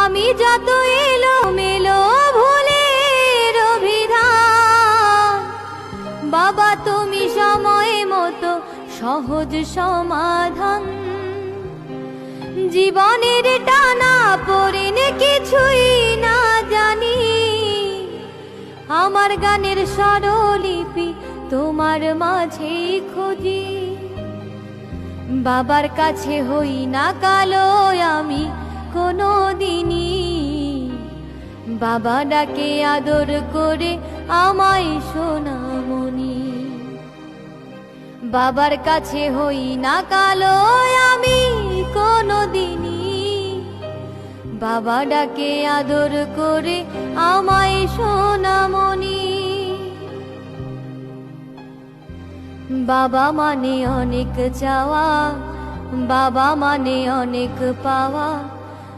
আমি যত এলো মেলো ভুলের অভিধান, বাবা তুমি সময় মতো সহজ সমাধান। জীবনের টানা পড়েন কিছুই না জানি, আমার গানের স্বরলিপি তোমার মাঝে খুঁজি। বাবার কাছে হই না কালো আমি কোনো দিনই। বাবা ডাকে আদর করে আমায় সোনামণি। বাবার কাছে হই না কালো, আমি কোনো দিনই বাবা ডাকে আদর করে আমায় সোনামণি। বাবা মানে অনেক চাওয়া, বাবা মানে অনেক পাওয়া।